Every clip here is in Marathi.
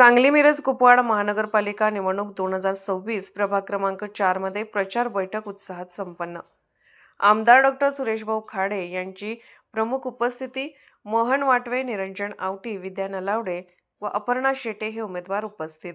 सांगली मिरज कुपवाड महानगरपालिका निवडणूक दोन हजार सव्वीस प्रभाग क्रमांक चारमध्ये प्रचार बैठक उत्साहात संपन्न. आमदार डॉक्टर सुरेशभाऊ खाडे यांची प्रमुख उपस्थिती मोहन वाटवे निरंजन आवटी विद्या नलावडे व अपर्णा शेटे हे उमेदवार उपस्थित.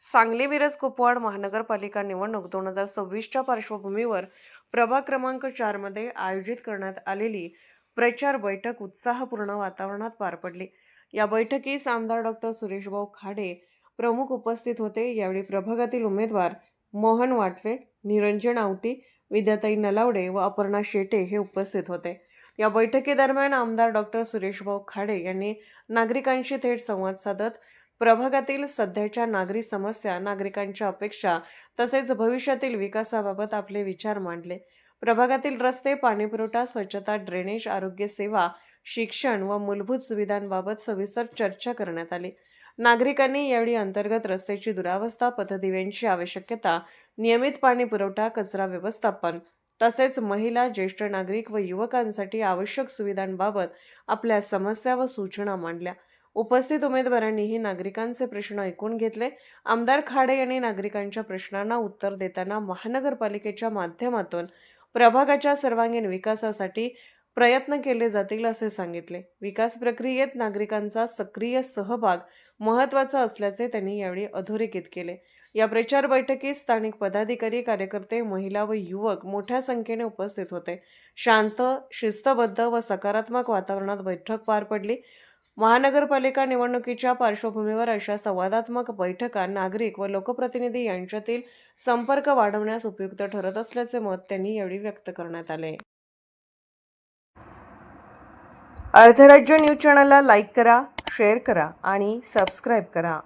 सांगली मिरज कुपवाड महानगरपालिका निवडणूक दोन हजार सव्वीसच्या पार्श्वभूमीवर प्रभाग क्रमांक चारमध्ये आयोजित करण्यात आलेली प्रचार बैठक उत्साहपूर्ण वातावरणात पार पडली. या बैठकीस आमदार डॉक्टर सुरेशभाऊ खाडे प्रमुख उपस्थित होते. यावेळी प्रभागातील उमेदवार मोहन वाटवे निरंजन आवटी विद्याताई नलावडे व अपर्णा शेटे हे उपस्थित होते. या बैठकीदरम्यान आमदार डॉक्टर सुरेशभाऊ खाडे यांनी नागरिकांशी थेट संवाद साधत प्रभागातील सध्याच्या नागरी समस्या नागरिकांच्या अपेक्षा तसेच भविष्यातील विकासाबाबत आपले विचार मांडले. प्रभागातील रस्ते पाणीपुरवठा स्वच्छता ड्रेनेज आरोग्य सेवा शिक्षण व मूलभूत सुविधांबाबत सविस्तर चर्चा करण्यात आली. नागरिकांनी यावेळी अंतर्गत रस्त्याची दुरावस्था पथदिव्यांची आवश्यकता नियमित पाणी पुरवठा कचरा व्यवस्थापन तसेच महिला ज्येष्ठ नागरिक व युवकांसाठी आवश्यक सुविधांबाबत आपल्या समस्या व सूचना मांडल्या. उपस्थित उमेदवारांनीही नागरिकांचे प्रश्न ऐकून घेतले. आमदार खाडे यांनी नागरिकांच्या प्रश्नांना उत्तर देताना महानगरपालिकेच्या माध्यमातून प्रभागाच्या सर्वांगीण विकासासाठी प्रयत्न केले जातील असे सांगितले. विकास प्रक्रियेत नागरिकांचा सक्रिय सहभाग महत्त्वाचा असल्याचे त्यांनी यावेळी अधोरेखित केले. या प्रचार बैठकीत स्थानिक पदाधिकारी कार्यकर्ते महिला व युवक मोठ्या संख्येने उपस्थित होते. शांत शिस्तबद्ध व सकारात्मक वातावरणात बैठक पार पडली. महानगरपालिका निवडणुकीच्या पार्श्वभूमीवर अशा संवादात्मक बैठका नागरिक व लोकप्रतिनिधी यांच्यातील संपर्क वाढवण्यास उपयुक्त ठरत असल्याचे मत त्यांनी यावेळी व्यक्त करण्यात आले. अर्धराज्य न्यूज चॅनलला लाईक करा शेअर करा आणि सबस्क्राईब करा.